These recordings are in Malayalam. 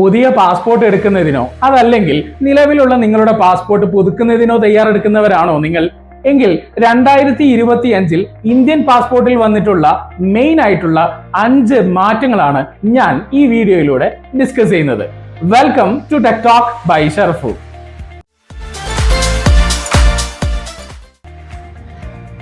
പുതിയ പാസ്പോർട്ട് എടുക്കുന്നതിനോ അതല്ലെങ്കിൽ നിലവിലുള്ള നിങ്ങളുടെ പാസ്പോർട്ട് പുതുക്കുന്നതിനോ തയ്യാറെടുക്കുന്നവരാണോ നിങ്ങൾ? എങ്കിൽ രണ്ടായിരത്തി ഇരുപത്തി അഞ്ചിൽ ഇന്ത്യൻ പാസ്പോർട്ടിൽ വന്നിട്ടുള്ള മെയിൻ ആയിട്ടുള്ള അഞ്ച് മാറ്റങ്ങളാണ് ഞാൻ ഈ വീഡിയോയിലൂടെ ഡിസ്കസ് ചെയ്യുന്നത്. Welcome to tech talk by Sharfu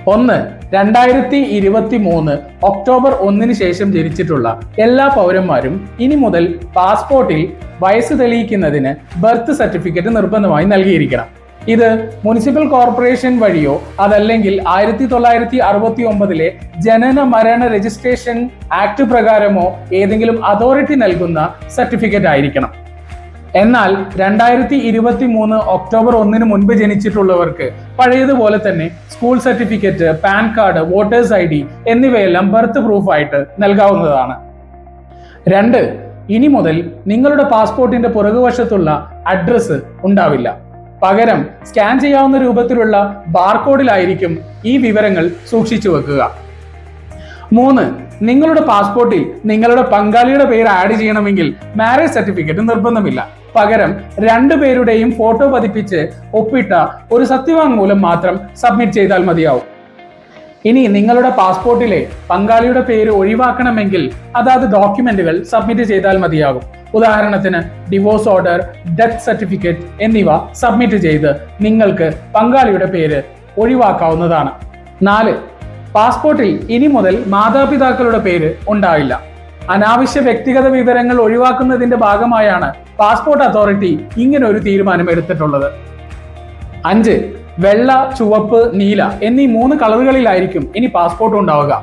ഒന്ന് രണ്ടായിരത്തി ഇരുപത്തി മൂന്ന് ഒക്ടോബർ ഒന്നിന് ശേഷം ജനിച്ചിട്ടുള്ള എല്ലാ പൗരന്മാരും ഇനി മുതൽ പാസ്പോർട്ടിൽ വയസ്സ് തെളിയിക്കുന്നതിന് ബർത്ത് സർട്ടിഫിക്കറ്റ് നിർബന്ധമായി നൽകിയിരിക്കണം. ഇത് മുനിസിപ്പൽ കോർപ്പറേഷൻ വഴിയോ അതല്ലെങ്കിൽ ആയിരത്തി തൊള്ളായിരത്തി അറുപത്തി ഒമ്പതിലെ ജനന മരണ രജിസ്ട്രേഷൻ ആക്ട് പ്രകാരമോ ഏതെങ്കിലും അതോറിറ്റി നൽകുന്ന സർട്ടിഫിക്കറ്റ് ആയിരിക്കണം എന്നാൽ രണ്ടായിരത്തി ഇരുപത്തി മൂന്ന് ഒക്ടോബർ ഒന്നിന് മുൻപ് ജനിച്ചിട്ടുള്ളവർക്ക് പഴയതുപോലെ തന്നെ school certificate PAN card voters ID D എന്നിവയെല്ലാം ബർത്ത് പ്രൂഫായിട്ട് നൽകാവുന്നതാണ്. രണ്ട് ഇനി മുതൽ നിങ്ങളുടെ പാസ്പോർട്ടിന്റെ പുറകുവശത്തുള്ള അഡ്രസ്സ് ഉണ്ടാവില്ല. പകരം സ്കാൻ ചെയ്യാവുന്ന രൂപത്തിലുള്ള ബാർകോഡിലായിരിക്കും ഈ വിവരങ്ങൾ സൂക്ഷിച്ചു വെക്കുക. മൂന്ന് നിങ്ങളുടെ പാസ്പോർട്ടിൽ നിങ്ങളുടെ പങ്കാളിയുടെ പേര് ആഡ് ചെയ്യണമെങ്കിൽ മാരേജ് സർട്ടിഫിക്കറ്റ് നിർബന്ധമില്ല. പകരം രണ്ടു പേരുടെയും ഫോട്ടോ പതിപ്പിച്ച് ഒപ്പിട്ട ഒരു സത്യവാങ്മൂലം മാത്രം സബ്മിറ്റ് ചെയ്താൽ മതിയാവും. ഇനി നിങ്ങളുടെ പാസ്പോർട്ടിലെ പങ്കാളിയുടെ പേര് ഒഴിവാക്കണമെങ്കിൽ അതാത് ഡോക്യുമെന്റുകൾ സബ്മിറ്റ് ചെയ്താൽ മതിയാകും ഉദാഹരണത്തിന് ഡിവോഴ്സ് ഓർഡർ ഡെത്ത് സർട്ടിഫിക്കറ്റ് എന്നിവ സബ്മിറ്റ് ചെയ്ത് നിങ്ങൾക്ക് പങ്കാളിയുടെ പേര് ഒഴിവാക്കാവുന്നതാണ്. നാല് പാസ്പോർട്ടിൽ ഇനി മുതൽ മാതാപിതാക്കളുടെ പേര് ഉണ്ടാവില്ല. അനാവശ്യ വ്യക്തിഗത വിവരങ്ങൾ ഒഴിവാക്കുന്നതിന്റെ ഭാഗമായാണ് പാസ്പോർട്ട് അതോറിറ്റി ഇങ്ങനെ ഒരു തീരുമാനം എടുത്തിട്ടുള്ളത് അഞ്ച് വെള്ള ചുവപ്പ് നീല എന്നീ മൂന്ന് കളറുകളിലായിരിക്കും ഇനി പാസ്പോർട്ട് ഉണ്ടാവുക.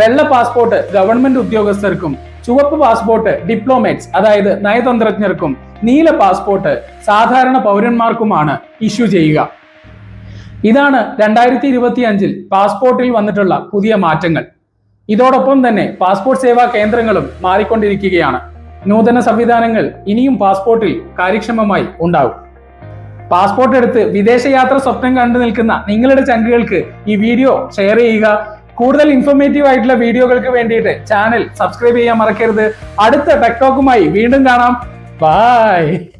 വെള്ള പാസ്പോർട്ട് ഗവൺമെന്റ് ഉദ്യോഗസ്ഥർക്കും ചുവപ്പ് പാസ്പോർട്ട് ഡിപ്ലോമേറ്റ്സ് അതായത് നയതന്ത്രജ്ഞർക്കും നീല പാസ്പോർട്ട് സാധാരണ പൗരന്മാർക്കുമാണ് ഇഷ്യൂ ചെയ്യുക. ഇതാണ് രണ്ടായിരത്തി ഇരുപത്തി അഞ്ചിൽ പാസ്പോർട്ടിൽ വന്നിട്ടുള്ള പുതിയ മാറ്റങ്ങൾ. ഇതോടൊപ്പം തന്നെ പാസ്പോർട്ട് സേവാ കേന്ദ്രങ്ങളും മാറിക്കൊണ്ടിരിക്കുകയാണ്. നൂതന സംവിധാനങ്ങൾ ഇനിയും പാസ്പോർട്ടിൽ കാര്യക്ഷമമായി ഉണ്ടാകും പാസ്പോർട്ട് എടുത്ത് വിദേശയാത്ര സ്വപ്നം കണ്ടു നിൽക്കുന്ന നിങ്ങളുടെ ചങ്കുകൾക്ക് ഈ വീഡിയോ ഷെയർ ചെയ്യുക. കൂടുതൽ ഇൻഫോർമേറ്റീവ് ആയിട്ടുള്ള വീഡിയോകൾക്ക് വേണ്ടിയിട്ട് ചാനൽ സബ്സ്ക്രൈബ് ചെയ്യാൻ മറക്കരുത്. അടുത്ത ടെക്ടോക്കുമായി വീണ്ടും കാണാം. ബൈ